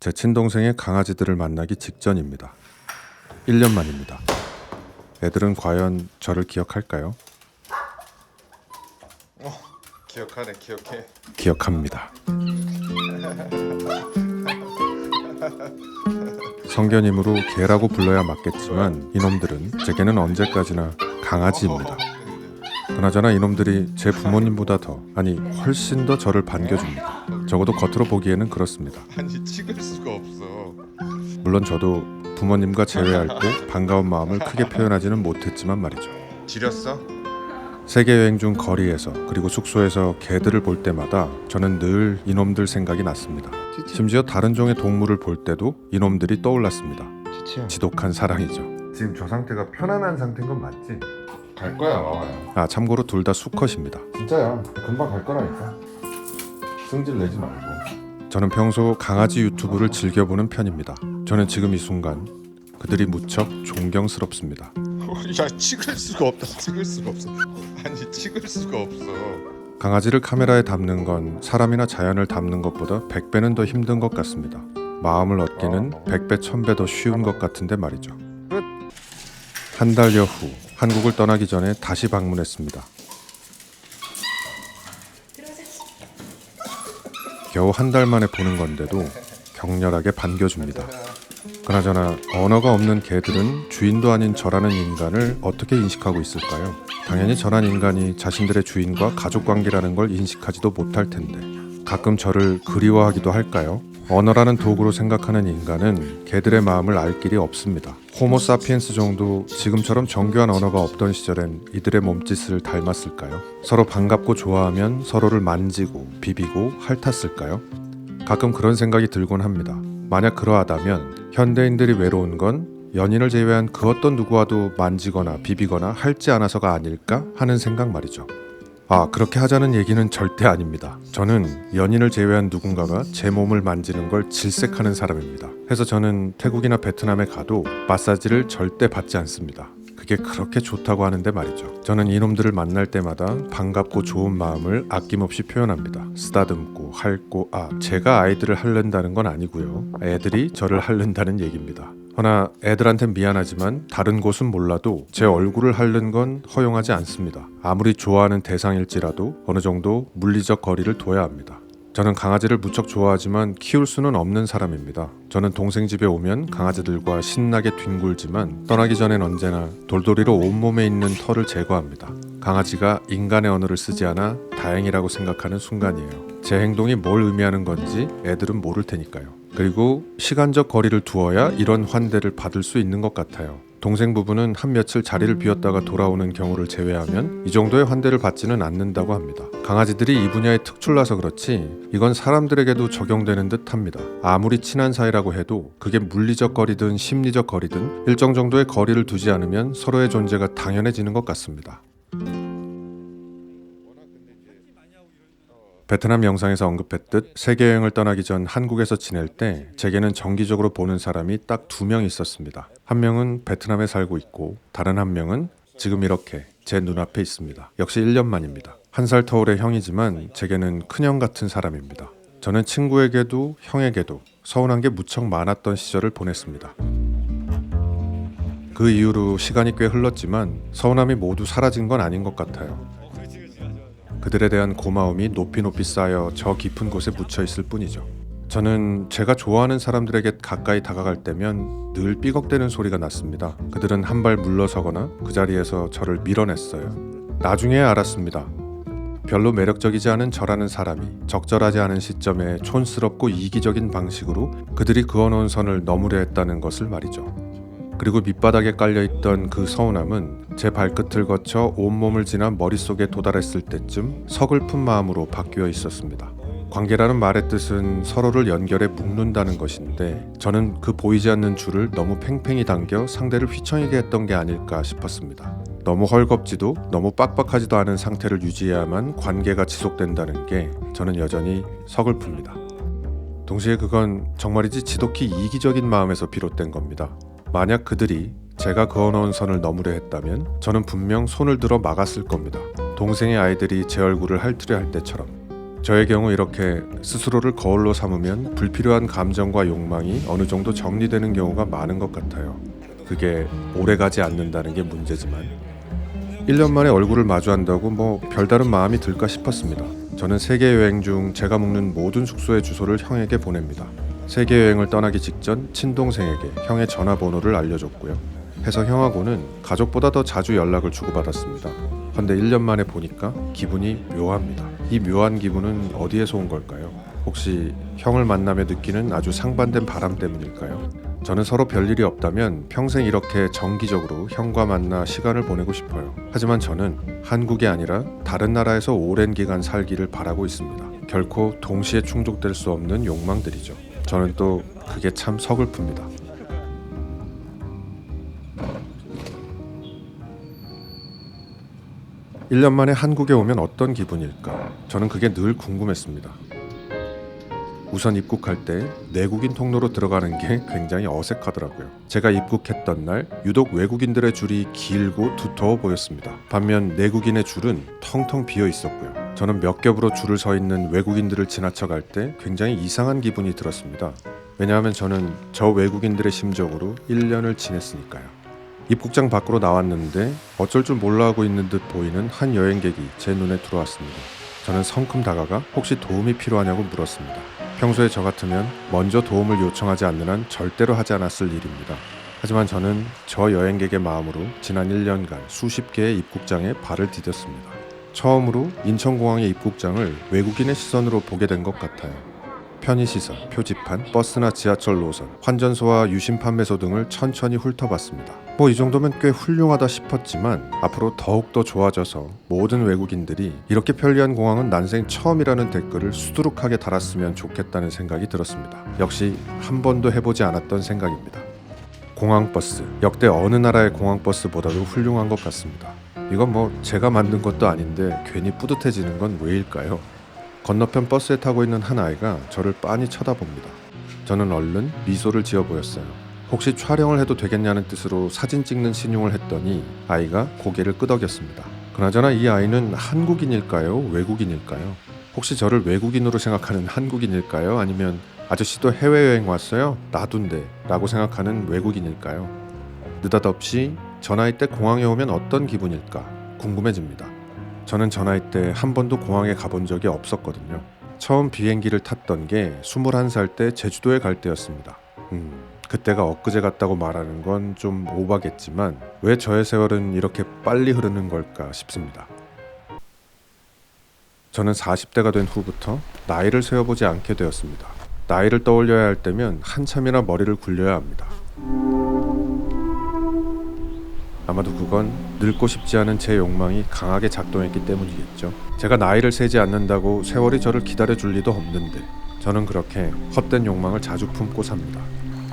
제 친동생의 강아지들을 만나기 직전입니다. 1년 만입니다. 애들은 과연 저를 기억할까요? 기억하네 기억해 기억합니다. 성견임으로 개라고 불러야 맞겠지만 이놈들은 제게는 언제까지나 강아지입니다. 그나저나 이놈들이 제 부모님보다 더 아니 훨씬 더 저를 반겨줍니다. 적어도 겉으로 보기에는 그렇습니다. 아니 찍을 수가 없어 물론 저도 부모님과 재회할 때 반가운 마음을 크게 표현하지는 못했지만 말이죠. 지렸어? 세계 여행 중 거리에서 그리고 숙소에서 개들을 볼 때마다 저는 늘 이놈들 생각이 났습니다. 심지어 다른 종의 동물을 볼 때도 이놈들이 떠올랐습니다. 지치야 지독한 사랑이죠. 지금 저 상태가 편안한 상태인 건 맞지? 갈 거야 마마야 아 참고로 둘 다 수컷입니다. 진짜야 금방 갈 거라니까 승질 내지 말고 저는 평소 강아지 유튜브를 즐겨보는 편입니다. 저는 지금 이 순간 그들이 무척 존경스럽습니다. 야 찍을 수가 없다 찍을 수가 없어 아니 찍을 수가 없어 강아지를 카메라에 담는 건 사람이나 자연을 담는 것보다 100배는 더 힘든 것 같습니다. 마음을 얻기는 100배, 1000배 더 쉬운 것 같은데 말이죠. 한 달여 후 한국을 떠나기 전에 다시 방문했습니다. 겨우 한 달 만에 보는 건데도 격렬하게 반겨줍니다. 그나저나 언어가 없는 개들은 주인도 아닌 저라는 인간을 어떻게 인식하고 있을까요? 당연히 저란 인간이 자신들의 주인과 가족 관계라는 걸 인식하지도 못할 텐데 가끔 저를 그리워하기도 할까요? 언어라는 도구로 생각하는 인간은 개들의 마음을 알 길이 없습니다. 호모 사피엔스 정도 지금처럼 정교한 언어가 없던 시절엔 이들의 몸짓을 닮았을까요? 서로 반갑고 좋아하면 서로를 만지고 비비고 핥았을까요? 가끔 그런 생각이 들곤 합니다. 만약 그러하다면 현대인들이 외로운 건 연인을 제외한 그 어떤 누구와도 만지거나 비비거나 핥지 않아서가 아닐까 하는 생각 말이죠. 아, 그렇게 하자는 얘기는 절대 아닙니다. 저는 연인을 제외한 누군가가 제 몸을 만지는 걸 질색하는 사람입니다. 해서 저는 태국이나 베트남에 가도 마사지를 절대 받지 않습니다. 그게 그렇게 좋다고 하는데 말이죠. 저는 이놈들을 만날 때마다 반갑고 좋은 마음을 아낌없이 표현합니다. 쓰다듬고 핥고 아 제가 아이들을 핥는다는 건 아니고요. 애들이 저를 핥는다는 얘기입니다. 허나 애들한텐 미안하지만 다른 곳은 몰라도 제 얼굴을 핥는 건 허용하지 않습니다. 아무리 좋아하는 대상일지라도 어느 정도 물리적 거리를 둬야 합니다. 저는 강아지를 무척 좋아하지만 키울 수는 없는 사람입니다. 저는 동생 집에 오면 강아지들과 신나게 뒹굴지만 떠나기 전엔 언제나 돌돌이로 온몸에 있는 털을 제거합니다. 강아지가 인간의 언어를 쓰지 않아 다행이라고 생각하는 순간이에요. 제 행동이 뭘 의미하는 건지 애들은 모를 테니까요. 그리고 시간적 거리를 두어야 이런 환대를 받을 수 있는 것 같아요. 동생 부부는 한 며칠 자리를 비웠다가 돌아오는 경우를 제외하면 이 정도의 환대를 받지는 않는다고 합니다. 강아지들이 이 분야에 특출나서 그렇지 이건 사람들에게도 적용되는 듯 합니다. 아무리 친한 사이라고 해도 그게 물리적 거리든 심리적 거리든 일정 정도의 거리를 두지 않으면 서로의 존재가 당연해지는 것 같습니다. 베트남 영상에서 언급했듯 세계 여행을 떠나기 전 한국에서 지낼 때 제게는 정기적으로 보는 사람이 딱 두 명 있었습니다. 한 명은 베트남에 살고 있고 다른 한 명은 지금 이렇게 제 눈앞에 있습니다. 역시 1년 만입니다. 한 살 터울의 형이지만 제게는 큰형 같은 사람입니다. 저는 친구에게도 형에게도 서운한 게 무척 많았던 시절을 보냈습니다. 그 이후로 시간이 꽤 흘렀지만 서운함이 모두 사라진 건 아닌 것 같아요. 그들에 대한 고마움이 높이 높이 쌓여 저 깊은 곳에 묻혀 있을 뿐이죠. 저는 제가 좋아하는 사람들에게 가까이 다가갈 때면 늘 삐걱대는 소리가 났습니다. 그들은 한 발 물러서거나 그 자리에서 저를 밀어냈어요. 나중에 알았습니다. 별로 매력적이지 않은 저라는 사람이 적절하지 않은 시점에 촌스럽고 이기적인 방식으로 그들이 그어놓은 선을 넘으려 했다는 것을 말이죠. 그리고 밑바닥에 깔려있던 그 서운함은 제 발끝을 거쳐 온몸을 지나 머릿속에 도달했을 때쯤 서글픈 마음으로 바뀌어 있었습니다. 관계라는 말의 뜻은 서로를 연결해 묶는다는 것인데 저는 그 보이지 않는 줄을 너무 팽팽히 당겨 상대를 휘청이게 했던 게 아닐까 싶었습니다. 너무 헐겁지도 너무 빡빡하지도 않은 상태를 유지해야만 관계가 지속된다는 게 저는 여전히 서글픕니다. 동시에 그건 정말이지 지독히 이기적인 마음에서 비롯된 겁니다. 만약 그들이 제가 그어놓은 선을 넘으려 했다면 저는 분명 손을 들어 막았을 겁니다. 동생의 아이들이 제 얼굴을 핥으려 할 때처럼 저의 경우 이렇게 스스로를 거울로 삼으면 불필요한 감정과 욕망이 어느 정도 정리되는 경우가 많은 것 같아요. 그게 오래 가지 않는다는 게 문제지만 1년 만에 얼굴을 마주한다고 뭐 별다른 마음이 들까 싶었습니다. 저는 세계 여행 중 제가 묵는 모든 숙소의 주소를 형에게 보냅니다. 세계 여행을 떠나기 직전 친동생에게 형의 전화번호를 알려줬고요. 해서 형하고는 가족보다 더 자주 연락을 주고받았습니다. 근데 1년 만에 보니까 기분이 묘합니다. 이 묘한 기분은 어디에서 온 걸까요? 혹시 형을 만나며 느끼는 아주 상반된 바람 때문일까요? 저는 서로 별일이 없다면 평생 이렇게 정기적으로 형과 만나 시간을 보내고 싶어요. 하지만 저는 한국이 아니라 다른 나라에서 오랜 기간 살기를 바라고 있습니다. 결코 동시에 충족될 수 없는 욕망들이죠. 저는 또 그게 참 서글픕니다. 일년 만에 한국에 오면 어떤 기분일까? 저는 그게 늘 궁금했습니다. 우선 입국할 때 내국인 통로로 들어가는 게 굉장히 어색하더라고요. 제가 입국했던 날 유독 외국인들의 줄이 길고 두터워 보였습니다. 반면 내국인의 줄은 텅텅 비어 있었고요. 저는 몇 겹으로 줄을 서 있는 외국인들을 지나쳐 갈 때 굉장히 이상한 기분이 들었습니다. 왜냐하면 저는 저 외국인들의 심정으로 1년을 지냈으니까요. 입국장 밖으로 나왔는데 어쩔 줄 몰라 하고 있는 듯 보이는 한 여행객이 제 눈에 들어왔습니다. 저는 성큼 다가가 혹시 도움이 필요하냐고 물었습니다. 평소에 저 같으면 먼저 도움을 요청하지 않는 한 절대로 하지 않았을 일입니다. 하지만 저는 저 여행객의 마음으로 지난 1년간 수십 개의 입국장에 발을 디뎠습니다. 처음으로 인천공항의 입국장을 외국인의 시선으로 보게 된 것 같아요. 편의시설, 표지판, 버스나 지하철 노선, 환전소와 유심 판매소 등을 천천히 훑어봤습니다. 뭐 이 정도면 꽤 훌륭하다 싶었지만 앞으로 더욱더 좋아져서 모든 외국인들이 이렇게 편리한 공항은 난생 처음이라는 댓글을 수두룩하게 달았으면 좋겠다는 생각이 들었습니다. 역시 한 번도 해보지 않았던 생각입니다. 공항버스, 역대 어느 나라의 공항버스보다도 훌륭한 것 같습니다. 이건 뭐 제가 만든 것도 아닌데 괜히 뿌듯해지는 건 왜일까요? 건너편 버스에 타고 있는 한 아이가 저를 빤히 쳐다봅니다. 저는 얼른 미소를 지어 보였어요. 혹시 촬영을 해도 되겠냐는 뜻으로 사진 찍는 신용을 했더니 아이가 고개를 끄덕였습니다. 그나저나 이 아이는 한국인일까요? 외국인일까요? 혹시 저를 외국인으로 생각하는 한국인일까요? 아니면 아저씨도 해외여행 왔어요? 나둔데 라고 생각하는 외국인일까요? 느닷없이 저 나이 때 공항에 오면 어떤 기분일까 궁금해집니다. 저는 저 나이 때한 번도 공항에 가본 적이 없었거든요. 처음 비행기를 탔던 게 21살 때 제주도에 갈 때였습니다. 음, 그때가 엊그제 같다고 말하는 건 좀 오바겠지만 왜 저의 세월은 이렇게 빨리 흐르는 걸까 싶습니다. 저는 40대가 된 후부터 나이를 세어보지 않게 되었습니다. 나이를 떠올려야 할 때면 한참이나 머리를 굴려야 합니다. 아마도 그건 늙고 싶지 않은 제 욕망이 강하게 작동했기 때문이겠죠. 제가 나이를 세지 않는다고 세월이 저를 기다려줄 리도 없는데 저는 그렇게 헛된 욕망을 자주 품고 삽니다.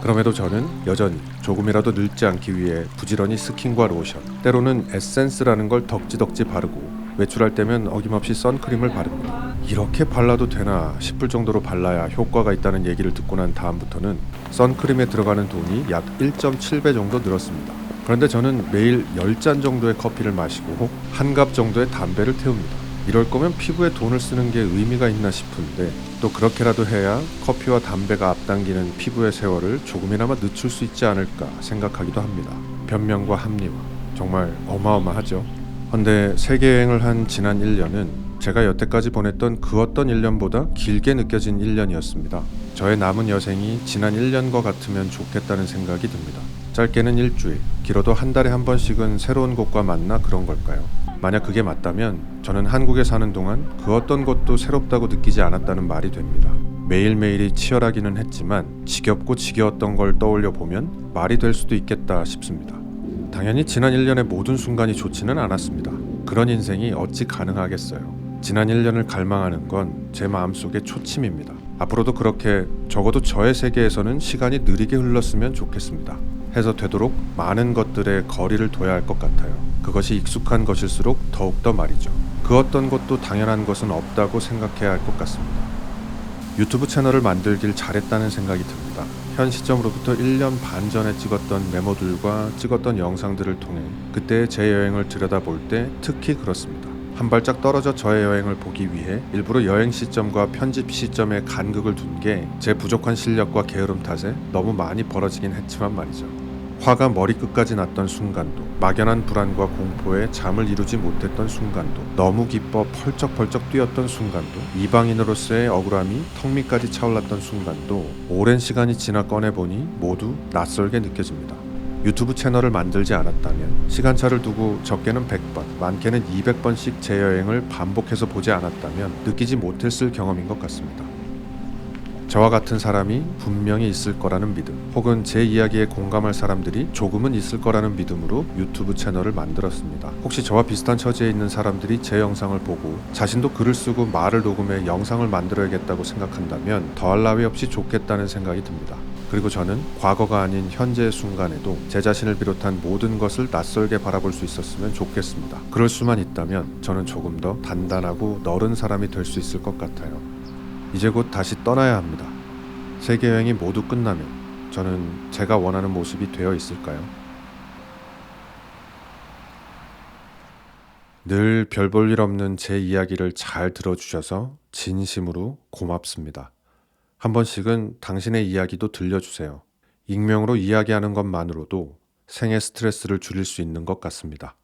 그럼에도 저는 여전히 조금이라도 늙지 않기 위해 부지런히 스킨과 로션, 때로는 에센스라는 걸 덕지덕지 바르고 외출할 때면 어김없이 선크림을 바릅니다. 이렇게 발라도 되나 싶을 정도로 발라야 효과가 있다는 얘기를 듣고 난 다음부터는 선크림에 들어가는 돈이 약 1.7배 정도 늘었습니다. 그런데 저는 매일 10잔 정도의 커피를 마시고 한 갑 정도의 담배를 태웁니다. 이럴 거면 피부에 돈을 쓰는 게 의미가 있나 싶은데 또 그렇게라도 해야 커피와 담배가 앞당기는 피부의 세월을 조금이나마 늦출 수 있지 않을까 생각하기도 합니다. 변명과 합리화 정말 어마어마하죠. 헌데 세계 여행을 한 지난 1년은 제가 여태까지 보냈던 그 어떤 1년보다 길게 느껴진 1년이었습니다. 저의 남은 여생이 지난 1년과 같으면 좋겠다는 생각이 듭니다. 짧게는 일주일, 길어도 한 달에 한 번씩은 새로운 곳과 만나 그런 걸까요? 만약 그게 맞다면 저는 한국에 사는 동안 그 어떤 것도 새롭다고 느끼지 않았다는 말이 됩니다. 매일매일이 치열하기는 했지만 지겹고 지겨웠던 걸 떠올려 보면 말이 될 수도 있겠다 싶습니다. 당연히 지난 1년의 모든 순간이 좋지는 않았습니다. 그런 인생이 어찌 가능하겠어요. 지난 1년을 갈망하는 건 제 마음속의 초침입니다. 앞으로도 그렇게 적어도 저의 세계에서는 시간이 느리게 흘렀으면 좋겠습니다. 해서 되도록 많은 것들에 거리를 둬야 할 것 같아요. 그것이 익숙한 것일수록 더욱더 말이죠. 그 어떤 것도 당연한 것은 없다고 생각해야 할 것 같습니다. 유튜브 채널을 만들길 잘했다는 생각이 듭니다. 현 시점으로부터 1년 반 전에 찍었던 메모들과 찍었던 영상들을 통해 그때의 제 여행을 들여다볼 때 특히 그렇습니다. 한 발짝 떨어져 저의 여행을 보기 위해 일부러 여행 시점과 편집 시점에 간극을 둔 게 제 부족한 실력과 게으름 탓에 너무 많이 벌어지긴 했지만 말이죠. 화가 머리끝까지 났던 순간도 막연한 불안과 공포에 잠을 이루지 못했던 순간도 너무 기뻐 펄쩍펄쩍 뛰었던 순간도 이방인으로서의 억울함이 턱 밑까지 차올랐던 순간도 오랜 시간이 지나 꺼내보니 모두 낯설게 느껴집니다. 유튜브 채널을 만들지 않았다면 시간차를 두고 적게는 100번, 많게는 200번씩 제 여행을 반복해서 보지 않았다면 느끼지 못했을 경험인 것 같습니다. 저와 같은 사람이 분명히 있을 거라는 믿음, 혹은 제 이야기에 공감할 사람들이 조금은 있을 거라는 믿음으로 유튜브 채널을 만들었습니다. 혹시 저와 비슷한 처지에 있는 사람들이 제 영상을 보고 자신도 글을 쓰고 말을 녹음해 영상을 만들어야겠다고 생각한다면 더할 나위 없이 좋겠다는 생각이 듭니다. 그리고 저는 과거가 아닌 현재의 순간에도 제 자신을 비롯한 모든 것을 낯설게 바라볼 수 있었으면 좋겠습니다. 그럴 수만 있다면 저는 조금 더 단단하고 너른 사람이 될 수 있을 것 같아요. 이제 곧 다시 떠나야 합니다. 세계 여행이 모두 끝나면 저는 제가 원하는 모습이 되어 있을까요? 늘 별 볼 일 없는 제 이야기를 잘 들어주셔서 진심으로 고맙습니다. 한 번씩은 당신의 이야기도 들려주세요. 익명으로 이야기하는 것만으로도 생애 스트레스를 줄일 수 있는 것 같습니다.